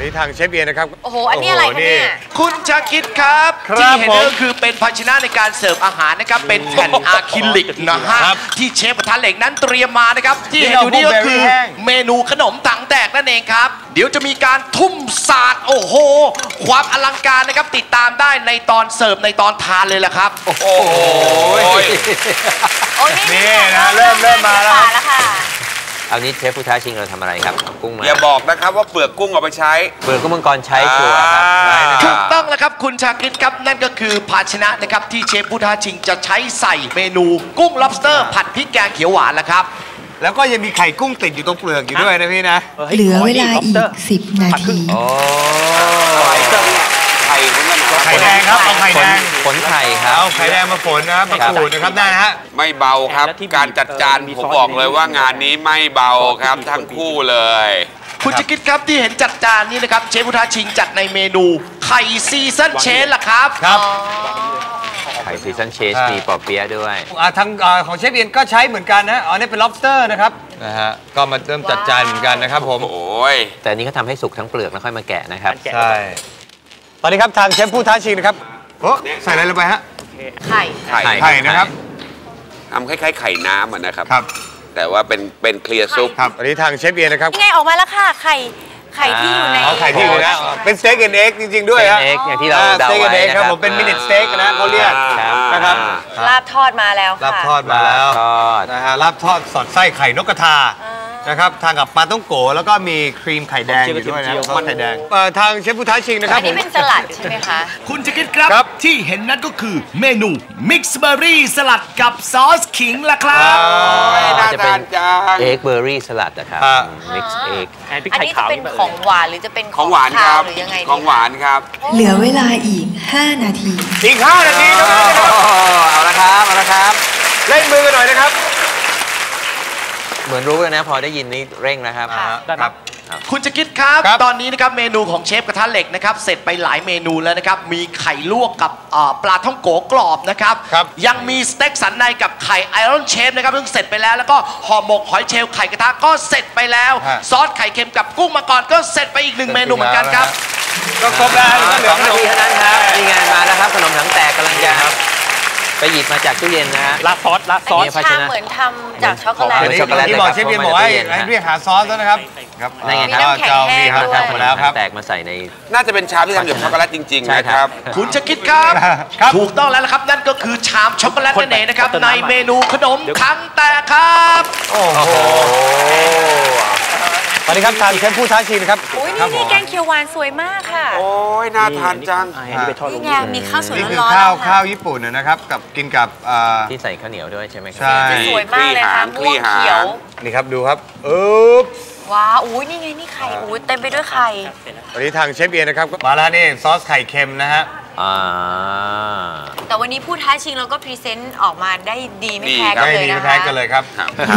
วันนี้ทางเชฟเบียร์นะครับ โอ้โห อันนี้อะไรคะเนี่ย คุณชาคิดครับครับที่เห็นผมก็คือเป็นภาชนะในการเสิร์ฟอาหารนะครับ เป็นแผ่นอะคริลิกนะฮะครับที่เชฟกระทะเหล็กนั้นเตรียมมานะครับ ที่เห็นอยู่นี่ก็คือนี่เราพวก berry แห้งเมนูขนมถังแตกนั่นเองครับ เดี๋ยวจะมีการทุ่มศาสตร์โอ้โห ความอลังการนะครับติดตามได้ในตอนเสิร์ฟในตอนทานเลยละครับ โอ้โหโอ้ยนี่นี่นะเริ่มเริ่มมาแล้วแล้วค่ะ เอานี้เชฟผู้ท้าชิงเราทำอะไรครับเอากุ้งมาอย่าบอกนะครับว่าเปลือกกุ้งเอาไปใช้ เปลือกกุ้งมังกรใช้ชัวร์ครับอ่าถูกต้องแล้วครับคุณชาคริตครับนั่นก็คือภาชนะนะครับที่เชฟผู้ท้าชิงจะใช้ใส่เมนูกุ้ง lobster ผัดพริกแกงเขียวหวานแล้วครับ แล้วก็ยังมีไข่กุ้งติดอยู่ตรงเปลือกอยู่ด้วยนะพี่นะ เหลือเวลาอีก 10 นาที โอ้ ไข่เหมือนกันนะไข่แดงครับเอาไข่ผแดลงผลไข่ครับเอาไข่แดงมาฝนนะครับมาขูดนะครับได้นะฮะไม่เบาครับ การจัดจานผมบอกเลยว่างานนี้ไม่เบาครับทั้งคู่เลยคุณจะคิดครับที่เห็นจัดจานนี้นะครับ เชฟพุทธาชิงจัดในเมนู ไข่ซีซันเชนล่ะครับครับไข่ซีซันเชสอ่ามีมีปอเปี๊ยะด้วยอ่าทางอ่าของเชฟเอียนก็ใช้เหมือนกันนะอ๋อนี่เป็น lobster นะครับนะฮะก็มาเริ่มจัดจานเหมือนกันนะครับผมโอ้ยแต่อันนี้เขาทำให้สุกทั้งเปลือกแล้วค่อยมาแกะนะครับใช่ ตอนนี้ครับทางเชฟผู้ท้าชิงนะครับโอ้ใส่อะไรลงไปฮะไข่ไข่ ไข่ไข่นะครับทำคล้ายๆไข่น้ำอะนะครับ ครับ แต่ว่าเป็นเป็นเคลียร์ซุป ครับวันนี้ทางเชฟเอียนนะครับนี่ไงออกมาแล้วค่ะ ไข่ ไข่ที่อยู่ในเอาไข่ที่อยู่นะ เป็นสเต็กแอนด์เอ็กจริง ๆ ด้วยฮะ steak and egg อย่างที่เราอ่เดาสเต็กแอนด์ไว้เอ็กครับนะครับผมเป็นมินิสเต็กนะเขาเรียกครับนะครับ ลาบทอดมาแล้วลาบค่ะทอดมาแล้วทอดนะฮะ ลาบทอดสอดไส้ไข่นกกระทาอ่า นะครับทางกับปลาต้องโกแล้วก็มีครีมไข่แดงอยู่ด้วยนะซอสไข่แดงเอ่อทางเชฟผู้ท้าชิงนะครับอันนี้เป็นสลัดใช่ไหมคะ คุณจะคิดครับ ครับ ที่เห็นนั่นก็คือเมนูมิกซ์เบอร์รี่สลัดกับซอสขิงล่ะครับ น่าจะเป็ทานนจัง เอ็กเบอร์รี่สลัดนะครับอ่า มิกซ์เอ็กอันนี้จะเป็นของหวานหรือจะเป็นของหวานคคารัวบ หรือยังไงดีของหวานครับ เหลือเวลาอีก 5 นาที อีก5นาทีเท่านั้นนะครับเอาละครับเอาละครับ เล่นมือกันหน่อยนะครับ เหมือนรู้แล้วนะพอได้ยินนี่เร่งนะครับครับ คุณจะคิดครับครับ ตอนนี้นะครับเมนูของเชฟกระทะเหล็กนะครับเสร็จไปหลายเมนูแล้วนะครับมีไข่ลวกกับเอ่อปลาท่องโกกรอบนะครับครับยังมีสเต็กสันในกับไข่ไอรอนเชฟนะครับซึ่งเสร็จไปแล้วแล้วก็ห่อหมกหอยเชลล์ไข่กระทะก็เสร็จไปแล้วฮะซอสไข่เค็มกับกุ้งมังกรก็เสร็จไปอีกหนึ่งเมนูเหมือนกันครับก็ครบแล้วก็เหลืสอองขนานมทีเท่านั้นครับนี่ไงมาแล้วครับขนมถังแตกกำลังจะ ไปหยิบมาจากตู้เย็นนะฮะราดซอสราดซอันอสนี้ชาเหมือนทำจากช็อกโกแลต อันนี้ช็อกโกแลต ที่บอกนะครับเชฟเบียนบอกว่าให้ให้เรียกหาซอสแล้วนะครับครับนั่นไงมีน้ำแข็งเจ้าแห้มีงครับด้วยหมดแล้วครับ แตกมาใส่ใน น่าจะเป็นชามที่ทำจากช็อกโกแลตจริงๆใช่นะคครัรับบคุณจะคิดครับ ครับ ถูกต้องแล้วละครับ นั่นก็คือชามช็อกโกแลตนั่นเองนะครับคนเติมในน้ำอะเมนูขนมถังแตกครับ โอ้โห ตอนนี้ครับทางเชฟผู้ท้าชิงนะครับอุ้ยครันี่บผนี่มแกงเขียวหวานสวยมากค่ะ โอ้ยน่าทานจังอันนี้ไปทอดลนี่งไงมีข้าวสวยนี่คือร้อนๆข้าวนะคะข้าวญี่ปุ่นนะครับกับกินกับอ่าที่ใส่ข้าวเหนียวด้วยใช่ไหมครัใช่จะสวยมากเลยค่ะคลี่ม่วงหางเขียวนี่ครับดูครับอุ๊บว้าวอุ้ยนี่ไงนี่ไข่อุ้ยเต็มไปด้วยไข่วันนี้ทางเชฟเบียนนะครับมาแล้วนี่ซอสไข่เค็มนะฮะ อ่า แต่วันนี้ผู้ท้าชิงเราก็พรีเซนต์ออกมาได้ดีไม่ดีแพ้ครักับนเลยไม่มีนะแพ้คะกันเลยครับ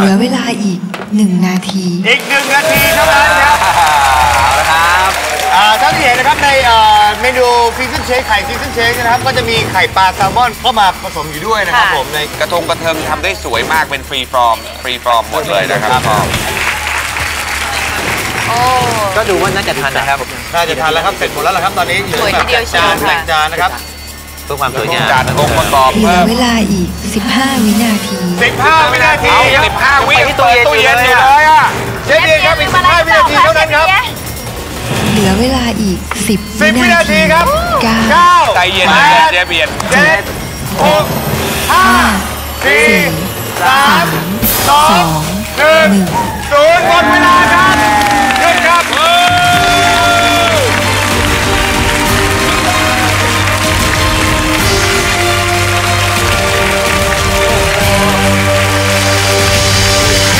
เหลือเวลาอีก1นาที อีกหนึ่งนาทีเท่านั้นครับเอาละครับอ่าท่านที่เห็นนะครับในเอ่อเมนูฟิซซันเชคไข่ฟิซซันเชคนะครับ ก็จะมีไข่ปลาแซลมอนเข้ามาผสมอยู่ด้วยนะครับผมในกระทงกระเทิงทำได้สวยมากเป็นฟรีฟอร์มฟรีฟอร์มหมดเลยนะครับครับโอ้ ก็ดูว่าน่าจะทันนะครับน่าจะทานแล้วครับเสร็จหมดแล้วล่ะครับตอนนี้เหลือสวยแบทีบเดียวจานเชียวค่ะแบ่งจานนะครับเพื่อความสวยงามจานองค์ประกอบเหลือเพิ่มเวลาอีก 15 วินาที 15 วินาทีเอาครับสิบห้าวิไปที่ตู้เย็นตู้เย็นออยู่ยู่เลเลยยอะอะเชฟเบียนครับอีก15วินาทีเท่านั้นครับเหลือเวลาอีก 10 10วินาทีครับ9 9ใจเย็นแปนะดเจ๊เบียนเจ็ดหกห้าสี่สามสองหนึ่งศูนย์หมดเวลาครับหยุด ครับ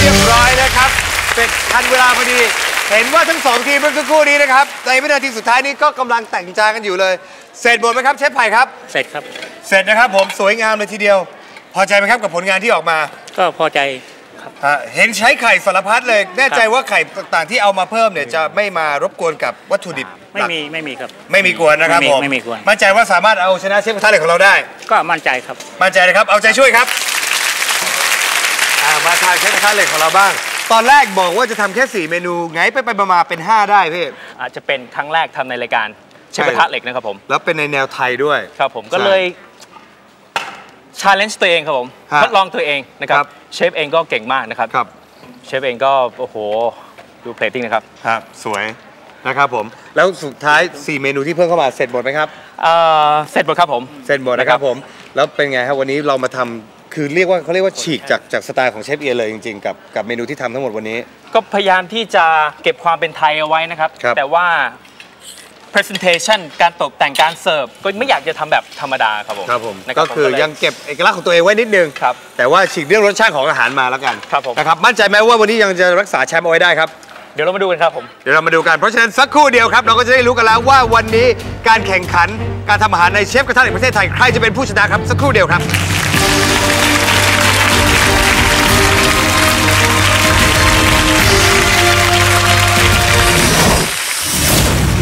เรียบร้อยนะครับเสร็จทันเวลาพอดี เห็นว่าทั้งสองทีมเมื่อสักครู่นี้นะครับ ในวินาทีสุดท้ายนี้ก็กำลังแต่งจานกันอยู่เลย เสร็จหมดไหมครับเชฟไผ่ครับ เสร็จครับ เสร็จนะครับผมสวยงามเลยทีเดียว พอใจไหมครับกับผลงานที่ออกมา ก็พอใจครับ ฮะเห็นใช้ไข่สารพัดเลย แน่ใจว่าไข่ต่างๆที่เอามาเพิ่มเนี่ยจะไม่มารบกวนกับวัตถุดิบไม่หลักมีไม่มีครับ ไม่มีกวนนะครับไม่มีผมไม่มีกวนมั่นใจว่าสามารถเอาชนะเชฟกระทะเหล็กของเราได้ ก็มั่นใจครับ มั่นใจนะครับ เอาใจช่วยครับอ่ามาทางเชฟกระทะเหล็กของเราบ้าง ตอนแรกบอกว่าจะทำแค่ 4 เมนู ไงไปไปๆมาๆเป็น 5 ได้พี่อาจจะเป็นครั้งแรกทำในรายการเชฟใช่กระทะเหล็กนะครับผมแล้วเป็นในแนวไทยด้วยครับผมก็ใช่เลย ชาเลนจ์ตัวเองครับผมฮะทดลองตัวเองนะครัครับบเชฟเองก็เก่งมากนะครับครับเชฟเองก็โอ้โหดูเพลทติ้งนะครับครับสวยนะครับผม แล้วสุดท้าย 4 เมนูที่เพิ่มเข้ามาเสร็จหมดไหมครับ เอ่อเสร็จหมดครับผม เสร็จหมดนะครับผม แล้วเป็นไงครับวันนี้เรามาทำคือเรียกว่าเขาเรียกว่าฉีกจากจากสไตล์ของเชฟเอียเลยจริงๆ กับกับเมนูที่ทำทั้งหมดวันนี้ ก็พยายามที่จะเก็บความเป็นไทยเอาไว้นะครับ ครับแต่ว่า presentation การตกแต่งการเสิร์ฟก็ไม่อยากจะทำแบบธรรมดาครับผมครับผมนะก็คือผมเล ยังเก็บเอกลักษณ์ของตัวเองไว้นิดนึงครับแต่ว่าฉีกเรื่องรสชาติของอาหารมาแล้วกันครับผม นะครับมั่นใจไหมว่าวันนี้ยังจะรักษาแชมป์เอาไว้ได้ครับ เดี๋ยวเรามาดูกันครับผม เดี๋ยวเรามาดูกัน เพราะฉะนั้นสักครู่เดียวครับ เราก็จะได้รู้กันแล้วว่าวันนี้การแข่งขันการทำอาหารในเชฟกระทะเหล็กประเทศไทยใครจะเป็นผู้ชนะครับสักครู่เดียวครับ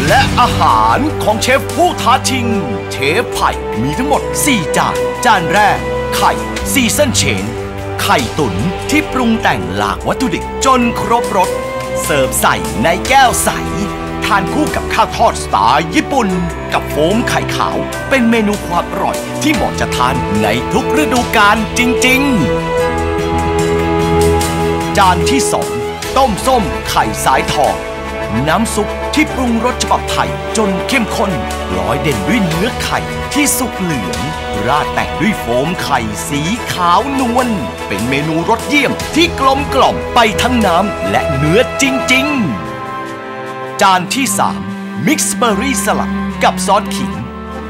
และอาหารของเชฟผู้ท้าชิง เชฟไผ่มีทั้งหมด 4 จาน จานแรก ไข่ซีซันเชน ไข่ตุ๋นที่ปรุงแต่งหลากวัตถุดิบจนครบรส เสิร์ฟใส่ในแก้วใส ทานคู่กับข้าวทอดสไตล์ญี่ปุ่น กับโฟมไข่ขาว เป็นเมนูความอร่อยที่เหมาะจะทานในทุกฤดูกาลจริง ๆ จานที่2ต้มส้มไข่สายทอง น้ำซุปที่ปรุงรสฉบับไทยจนเข้มข้นร้อยเด่นด้วยเนื้อไข่ที่สุกเหลือง ราดแต่งด้วยโฟมไข่สีขาวนวลเป็นเมนูรสเยี่ยมที่กลมกล่อมไปทั้งน้ำและเนื้อจริง ๆ จานที่ 3 มิกซ์เบอร์รี่สลัดกับซอสขิง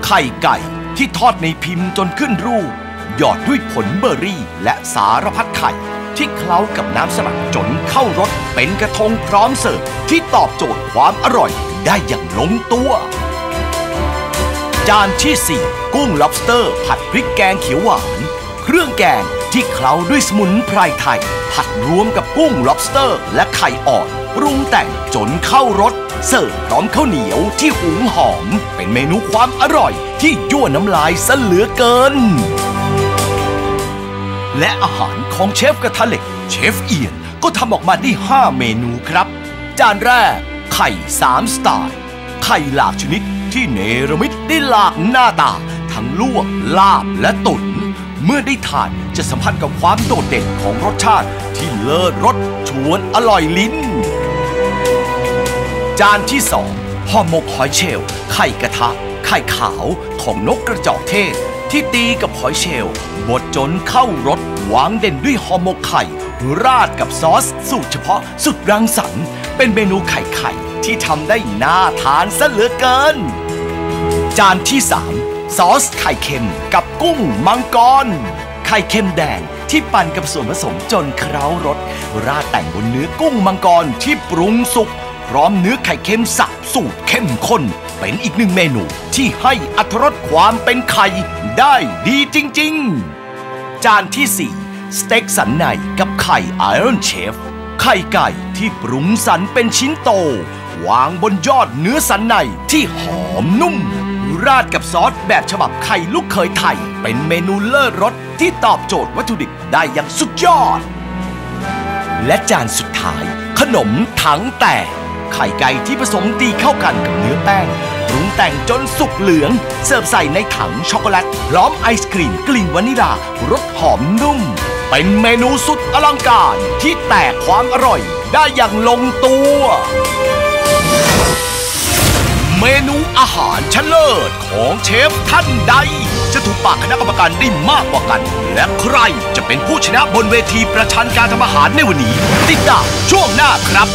ไข่ไก่ที่ทอดในพิมพ์จนขึ้นรูปหยอดด้วยผลเบอร์รี่และสารพัดไข่ ที่เคล้ากับน้ำสลัดจนเข้ารสเป็นกระทงพร้อมเสิร์ฟที่ตอบโจทย์ความอร่อยได้อย่างลงตัว จานที่ 4 กุ้ง lobster ผัดพริกแกงเขียวหวาน เครื่องแกงที่เคล้าด้วยสมุนไพรไทย ผัดรวมกับกุ้ง lobster และไข่อ่อนปรุงแต่งจนเข้ารสเสิร์ฟพร้อมข้าวเหนียวที่หุงหอม เป็นเมนูความอร่อยที่ยั่วน้ำลายซะเหลือเกิน และอาหารของเชฟกระทะเหล็ก เชฟเอียนก็ทำออกมาได้ 5 เมนูครับ จานแรก ไข่ 3 สไตล์ ไข่หลากชนิดที่เนรมิตได้หลากหน้าตา ทั้งลวก ลาบและตุ๋นเมื่อได้ทานจะสัมผัสกับความโดดเด่นของรสชาติที่เลิศรสชวนอร่อยลิ้น จานที่2ห่อหมกหอยเชลล์ไข่กระทะ ไข่ขาวของนกกระจอกเทศ ที่ตีกับ อยเชลล์บดจนเข้ารสวางเด่นด้วยห่อหมกไข่ ราดกับซอส สูตรเฉพาะสุดรังสรรค์ เป็นเมนูไข่ไข่ที่ทำได้น่าทานซะเหลือเกิน จานที่ 3 ซอสไข่เค็มกับกุ้งมังกร ไข่เค็มแดงที่ปั่นกับส่วนผสมจนเคล้ารสราดแต่งบนเนื้อกุ้งมังกรที่ปรุงสุกพร้อมเนื้อไข่เค็มสับสูตรเข้มข้น เป็นอีกหนึ่งเมนูที่ให้อัตรสความเป็นไข่ได้ดีจริง ๆ จานที่ 4 สเต็กสันในกับไข่ไอรอนเชฟ ไข่ไก่ที่ปรุงสันเป็นชิ้นโต วางบนยอดเนื้อสันในที่หอมนุ่ม ราดกับซอสแบบฉบับไข่ลูกเคยไทย เป็นเมนูเลิศรสที่ตอบโจทย์วัตถุดิบได้อย่างสุดยอด และจานสุดท้าย ขนมถังแตกไข่ไก่ที่ผสมตีเข้ากันกับเนื้อแป้ง แต่งจนสุกเหลือง เสิร์ฟใส่ในถังช็อกโกแลตพร้อมไอศกรีมกลิ่นวานิลารสหอมนุ่ม เป็นเมนูสุดอลังการที่แตกความอร่อยได้อย่างลงตัว เมนูอาหารชั้นเลิศของเชฟท่านใด จะถูกปากคณะกรรมการได้มากกว่ากัน และใครจะเป็นผู้ชนะบนเวทีประชันการทำอาหารในวันนี้ ติดตามช่วงหน้าครับ